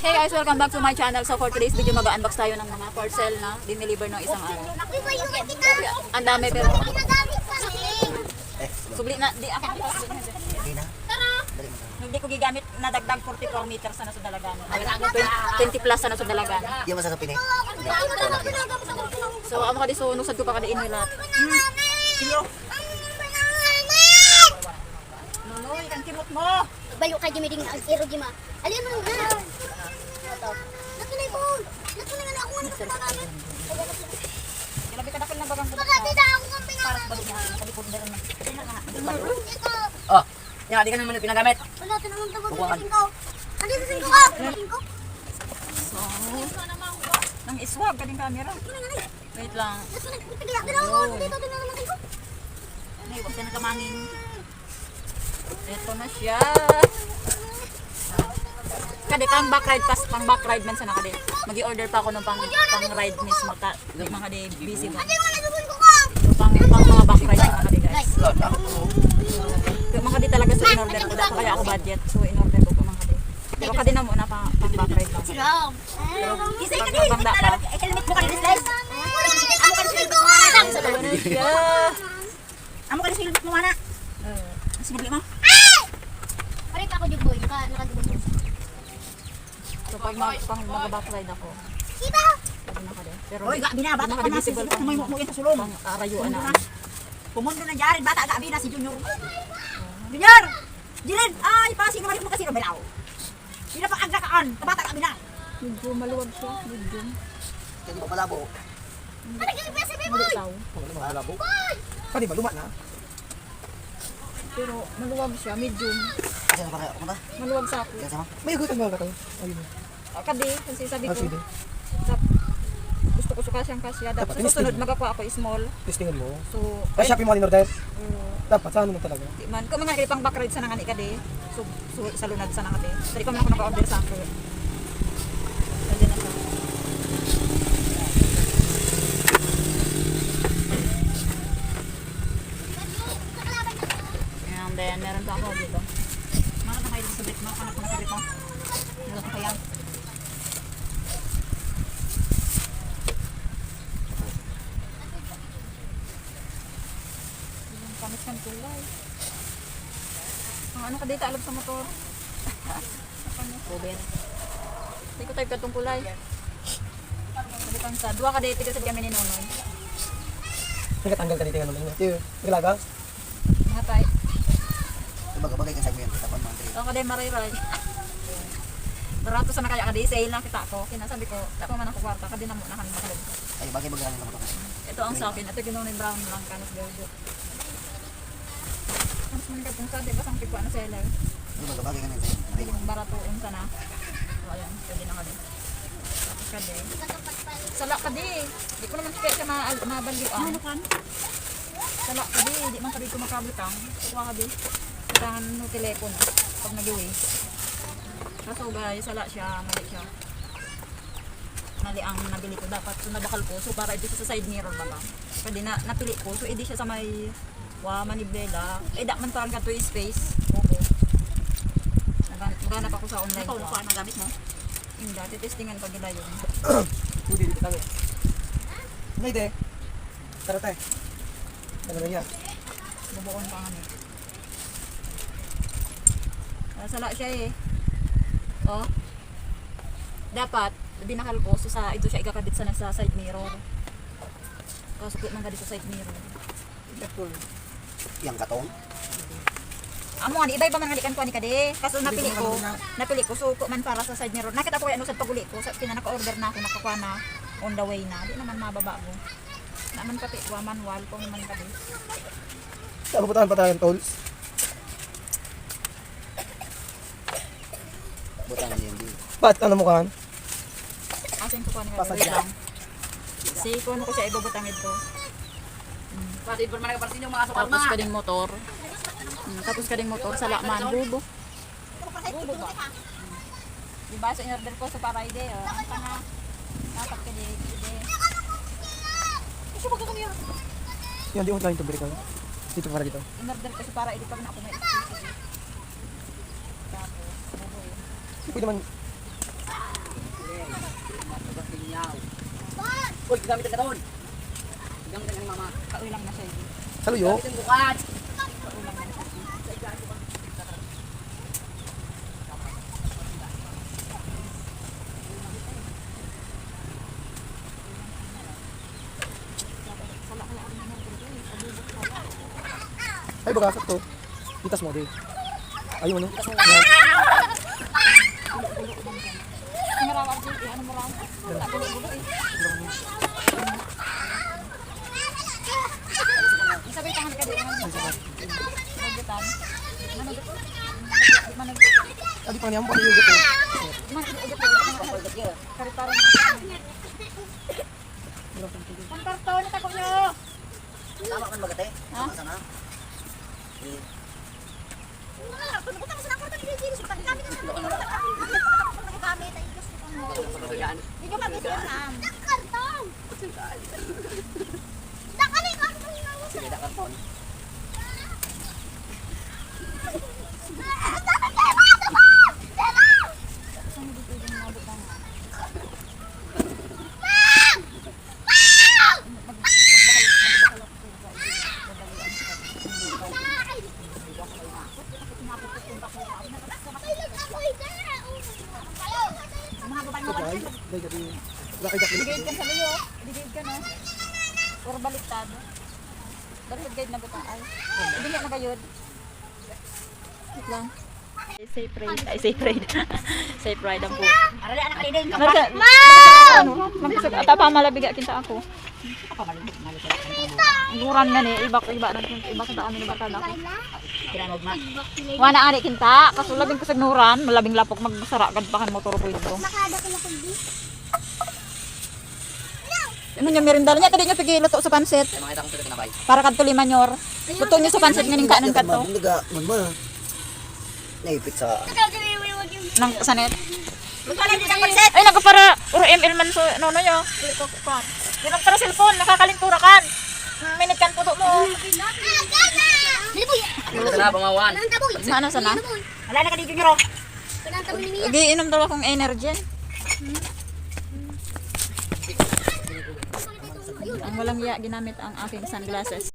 Hey guys, welcome back to my channel. So for today's video, mag-unbox tayo ng mga parcel na dineliver ng isang araw. Ang dami pero subli na, di ako di ko subli na. Hindi ko gigamit na dagdag 44 meters na sa dalagan. 20 plus na sa dalagan. Di mo sasapin eh. So amo ka di so nusad ko pa kada inilat. Sino? Nunoy, kan kimot mo. Bayo ka Jimmy ding ang iro Jima. Alin mo na. Nakulay ko. Nakulay na ako ng pagkakamit. Grabe ka dakil na bagang ko. Baka di na ako ng Para pinaka. sa kalikod na rin. Ito. Oh, yan, di ka naman pinagamit. Wala ka naman tawag sa singko. Ano sa singko ka? Singko. So, nang iswag ka din camera. Wait lang. Ito nagpipigil ako ako. Dito din naman singko. Ay, huwag ka na kamangin. Ito na siya. Kadi pang back ride pas pang back ride man sana kadi. Magi-order pa ako ng pang pang ride mismo. Di mga di busy ba. Ano ka? Pang pang mga back ride mga kadi guys. Yung mga kadi talaga so in-order ko dapat kaya ako budget. So in-order ko po mga kadi. Pero kadi na muna pang pang back ride. Ram. Isa ka Pang pang da pa. Helmet mo ka din slice. Amo ka din ko ka. Ito na siya. Amo ka din helmet mo ana. Uh, mo. So pag mag, pang mag back ride ako. Kadi na kadi. Pero Oy, gabi na, bata ka na, si pang May mo sa sulong. arayuan na. Pumundo na dyan, bata gabi na si Junior. Junior! Jiren! Ay, pa, sino man mo kasi Roberao? Sino pa ang nakaan? Bata gabi na. Medyo maluwag siya. Medyo. Hindi pa malabo. Pare kasi pa sabi mo. Malitaw. Hindi pa malabo. Pwede ba, luma na? Pero maluwag siya. Medium. Kasi na para kumata. Maluwag sa ako. Kaya sama. May gutan ba ka? Ayun. Ah, Kadi, kasi sabi ko, Ah, sige. dap- gusto ko suka siyang kasya. Dapat sa susunod magakuha ako small. Testingan mo. So, Ay, Shopee mo in order. uh, Dapat, saan mo talaga? di man. Kung mga kaya pang backride sa nangani kadi. So, so sa lunad sa nangani. Dali ko man ako naka-order sa ako. Pwede na siya. And then, meron pa ako dito. Mga na kayo sa bit ko na sa bit mo. Dito ko kaya. Yung pangit ng kulay. Ang ano ka dito, alam sa motor. Uber. Hindi ko type ka itong kulay. Sabi kang sa, dua ka dito kasi kami ni Nonoy. Nagkatanggal ka dito ng ano. Tiyo, naglaga? Mga type. Bagay ka sa mga tapon mga trip. Ako ka din mariray. Barato sa nakaya ka di, sale lang kita ko. Kinasabi ko, tapos man ako kwarta, ka din na muna kami makalog. Ay, bagay bagay lang ako. Ito ang sa akin, ito ginoon brown lang kanas gajo. Mas man ka kung sabi ba sang tipo ano seller. Hindi bagay bagay ka na. Hindi yung barato unsa na. So ayan, pwede na ka din. Tapos. Sala ka di. Di ko naman kaya siya ma mabaliw ang. Ano kan? Sala ka di, di man ka dito makabutang. Kuha ka Kailangan no telepono pag nag-away. Kaso guys, sala siya, mali siya. Mali ang nabili ko. Dapat so nabakal ko. So para siya sa side mirror ba ba? Pwede na napili ko. So edi siya sa may wa manibela. Eh da man parang kato space. Oo. Naghanap ako sa online. Ikaw, saan ang gamit mo? Hindi, titestingan pag nila yun. Pwede dito tayo. Hindi, de. Tara tayo. Ano na niya? Bubuon pa nga nito. Ah, sala siya eh. Oh. Dapat, binakal ko, so sa, ito siya ikakabit sa nasa side mirror. Kasukit man ka dito sa side mirror. Yang katong. Amo nga, iba-iba man halikan ko ni kade. Kaso napili ko, napili ko, suko man para sa side mirror. Nakita ko yan sa paguli ko, sa pinaka-order na ako, nakakuha na on the way na. Di naman mababa ko. Naman pati, wa manual ko naman kade. Saan putahan pa tayo tolls? Butangan niya hindi. Ba't ano mo kan? Asin ko pa ni Pasad Wait siya. lang. Si kuno ko siya ibubutang ito. Pati pa man nagpapansin yung mga Tapos ka ding motor. Mm, tapos ka ding motor sa laman. Bubo. Bubo ba? Di ba sa in-order ko sa Parayde, oh. Ang tanga. Dapat ka di. di. Kasi wag ka yan. Yan, di mo tayo tubig ko. Dito para dito. In-order ko sa Parayde pag na ako may exclusive. Uy naman. Uy, gamitan ka doon. Gamitan ka ng mama. Kaulang na siya. Saluyo. Gamitan bukas. Ay, bagasak to. Itas mo, di. Ayun, ano? Itas mo. Adi pa niya mo pa yung gato. Managot. Kari parang Ang karton na tako nyo. Tama kan magate. Ha? Tama sana. Eh, Pumunta ka sa nakwarta ni Regine. Sukat kami na naman. Gamit ay gusto ko mo. Hindi ka mag-isip Nakartong! Nakali ka! Sige, dakarton. Digid ka sa liyo. Digid ka na. Or baliktad. Baliktad guide na ba ay? Hindi na gayod. Wait lang. Safe ride. Ay, safe ride. safe ride ang po. Arali anak kalidin ka. Marka, ano? Magsag, tapa malabiga kinta ako. Luran nga ni, iba ko iba na iba kita kami ni batal ako. Kinanog ma. Wala ari kinta, kaso labing kasag nuran, malabing lapok magsara gad pa kan motor ko ito. Ko na. Ano niya merindal niya tadi niya pigi luto sa pansit para kadto lima nyor. Luto niya sa pansit nganing kanon kadto. Naipit sa Nang sanet. Ang. Ay nagpara uro ML man so no no yo. Di lang tara cellphone nakakalintura kan. Minute kan puto mo. Dili po. Ito na, pamawan. Sana sana. Wala na ka di junior. oh. Mia. Agi inom daw akong energy. Ang walang iya ginamit ang aking sunglasses.